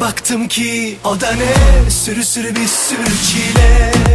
Baktım ki o da ne? Sürü sürü bir sürü çile.